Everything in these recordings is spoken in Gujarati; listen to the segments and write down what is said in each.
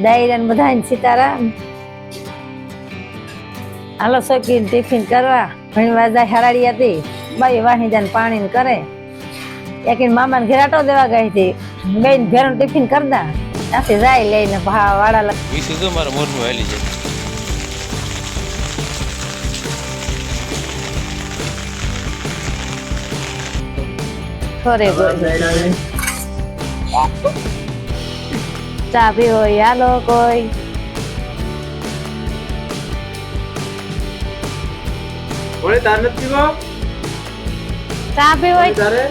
ડાયરા બધાને સીતારામ. હાલો શોખીન ટિફિન કરવા. ઘણી વાર જાય હરાડી હતી બાઈ વાહી જાય પાણી કરે. એકીન મામાને ઘેરાટો દેવા ગઈ હતી. બેન ઘેરનું ટિફિન કરતા ત્યાંથી જાય લઈને ભા વાળા લખી તો મારા મોરમાં હેલી જાય. થોરે કોઈ ચા પીવો હોય હાલો કોઈ ઓલે તાર નથી પીવો ચા પીવો હોય તારે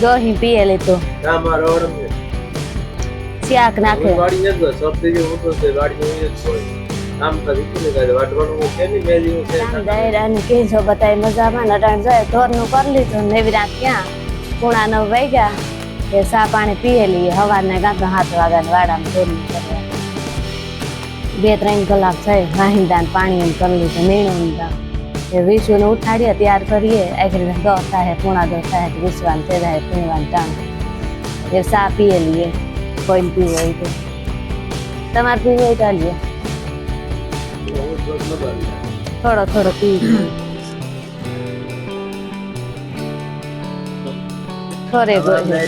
દહીં પીએ લીધો ના મારો ઓરમ છે શાક નાખે વાડી નથી બસ સબ થઈ ગયું તો તે વાડી નું જ છોડ આમ તો વિકુ ને કાય વાટવાનું હું કે ની મેજી હું છે દાયરાની કેજો બતાય મજામાં નટાણ જાય ઢોરનું કરી લીધું નેવી રાત ક્યાં પૂણા નવ વાગ્યા એ ચા પાણી પીએ લઈએ સવારના ગાતો સાત વાગ્યા વાડામાં ઢોરનું કરવા બે ત્રણ કલાક થઈ વાહિંદા પાણી એમ કરી લીધું નીણું એ વિશુને ઉઠાડીએ ત્યાર કરીએ આગળ દસ થાય પૂણા દસ થાય તો વિશ્વાન તે થાય પીવાનું ટાણ એ ચા પીએ લઈએ કોઈને પીવું હોય તો તમારે પીવું હોય તો લઈએ થોડો થોડો પી ঘরে ঘরে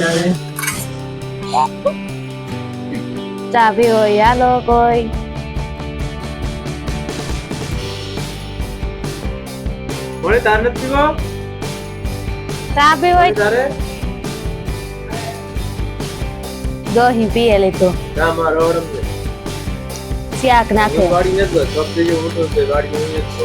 চাবি হইয়া লোকই ওরে তার নাতি গো। চাবি হই তারে। গো হিপি এলে তো। আমার ওর সিয়াক না তো। গাড়ি নেতো সব থেকে ওটো গাড়ি নিয়ে তো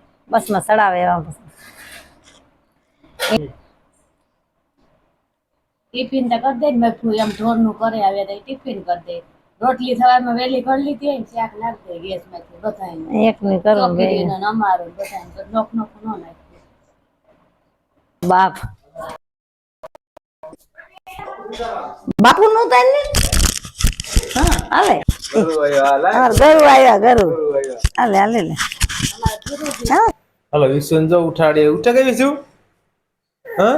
આવવા બસમાં ચડાવે એવા ટિફિન તો કરી દે ને મેં કીધું એમ ઢોરનું કરે આવે તો ટિફિન કરી દે રોટલી સવારમાં વહેલી કરી લીધી હોય ને શાક નાખી દે ગેસમાંથી બધાને એકની કરું બે ચોકડીને ને અમારું બધાને તો નોખ નોખ ન નાખીએ બાપ બાપુ નું તાન ને હા હાલે અમાર ગરુ આવ્યા ગરુ હાલે હાલે લે હા હાલો વિશ્વન જો ઉઠાડે. ઉઠા કે વિશ્વ હા?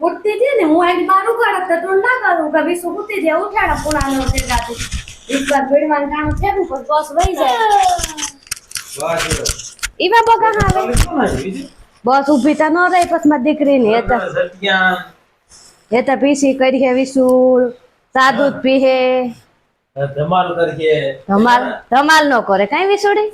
ઉઠતી હતી. ને હું આની બાર ઉગાડત તો તું ના કરું કે વિસુ ઉઠતી જાય ઉઠાડા પુણાનો તે રાતે. એક વાર કામ છે ને બસ વહી જાય. ઈમાં બગા આવે બસ ઊભી તો ન રહી પછી મારી દીકરીની એ તો એ તો પીસી કરી હે વિસુ સાદું પીહે. ધમાલ કરીએ ધમાલ ધમાલ નો કરે. કઈ વિસુડી?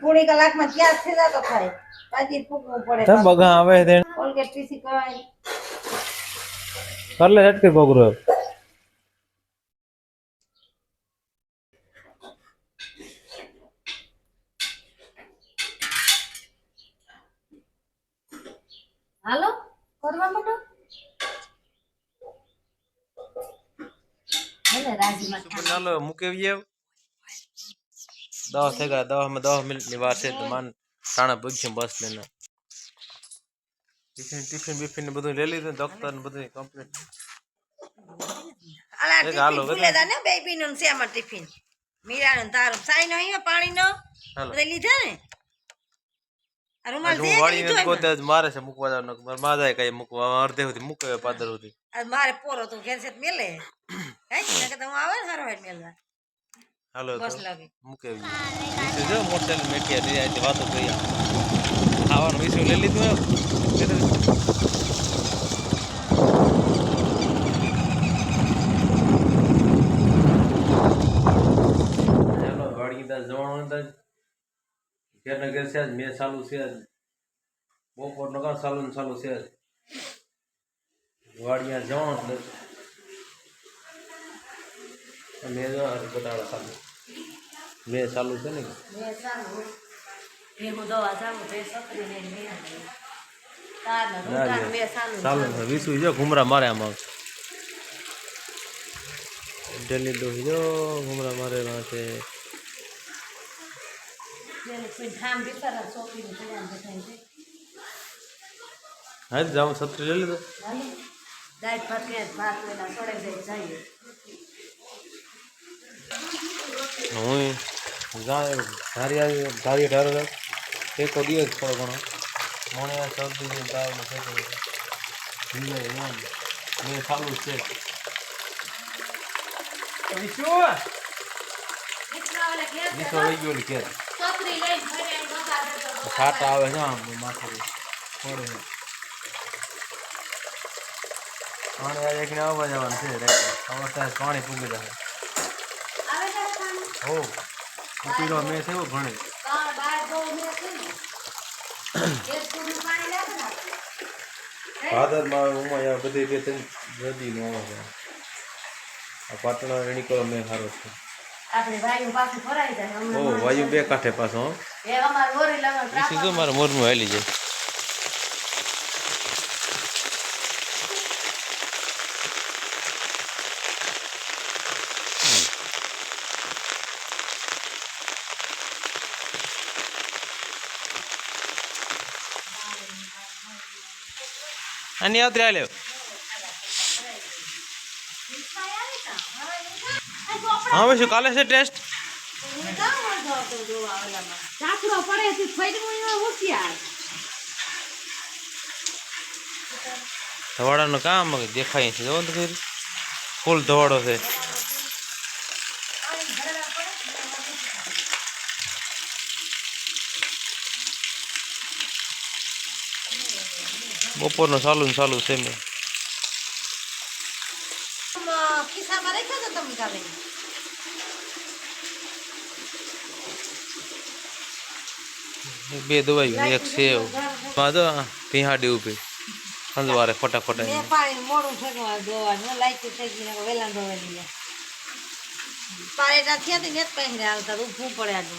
પૂરી કલાકમાં ક્યાં થઈ જતો થાય પાછી ફૂકવું પડે તમ બગા આવે તે કોલગેટ પીસી કરાય કરલે ઝટકે પગરો હાલો કરવા માંડો ભલે રાજીમાં ચાલો મૂકેવીએ દસ થઈ ગયા દસ માં દસ મિનિટ ની વાર છે તો માન ટાણા પૂછ્યું બસ લઈને ટિફિન ટિફિન બિફિન ને બધું લઈ લીધું ડોક્ટર ને બધું કમ્પ્લીટ અલા એક હાલો ટિફિન ભૂલે તા ને બેબી નું છે આમાં ટિફિન મીરા નું તારું સાઈ નો અહીંયા પાણી નો હાલો બધા લીધા ને આ રૂમાલ હું દે વાળી લીધો નથી એમાં? ગોતે જ મારે છે મૂકવા જવાનું મારે માં જાય કઈ મૂકવા અડધે સુધી મૂકે પાદર સુધી આ મારે પોરો તો ઘેર છે તો મેલે હે નકર તો હું આવે ને હરવાય મેલવા હાલો મૂકે જો મોટરસાઇકલ મેટિયા લઈ આવી વાતો કરી ખાવાનું વિસુ લઈ લીધું જવાનું દા ઘેર ઘેર છે જ મેં ચાલુ છે બપોર નો ચાલુ ને ચાલુ છે વાડિયા જવાનું મેં બટાડા ચાલુ મેં ચાલુ છે ને? એ હું દવા જાઉં તે સકરી લઈને તારને રૂંધાણ મેં સાનું ચાલુ છે. વીસું જો ઘુમરા મારે આમાં ડેલી દોહી જો ઘુમરા મારે દેખાય છે હા જાઉં છત્રી લઈ લીધો. હાલો. ભાત કે ભાત વેલા સડાઈ જઈએ. હું ધારી આવી ધારી હતો ટેકો દિવસ થોડો ઘણો. મોણિયા સૌથી તાવનો ટેકો મેં ચાલુ જ છે. છાટા આવે છે આમ માથે. છે પાણી આજે એકને આવવા જવાનું છે પાણી પૂગી જશે. આવે છે પાણી? હો. ઉતીરો મેં છે ને. ભણે. ફાધરમાં ઉમા ને. બધી બે ત્રણ નદીનું આવે છે. આ પાટણા રેણીકોલો મેં સારો છે. આપણે વાયુ પાછું ભરાઈ જાય. ઓ વાયુ બે કાંઠે પાછો હો. એ અમાર મોરનું હાલી જાય. અને આવતરે હાલ્યો હવે શું કાલે છે ટેસ્ટ ધવાડાનું કામ દેખાય છે, જોવો તો ફૂલ ધવાડો છે. બપોરનું ચાલુ ને ચાલુ છે મેં બે દવાઈ એક છે માં તો પીહાડી ઊભી. સંજવારે ફટાફટ પાણી મોડું ઠેકવા દોવાનું લાઈટ થઈ ગઈ વેલા દોવાની લે. પારેટા થયા તે નેત પહેરે આવતા ઊભું પડે આજે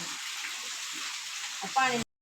પાણી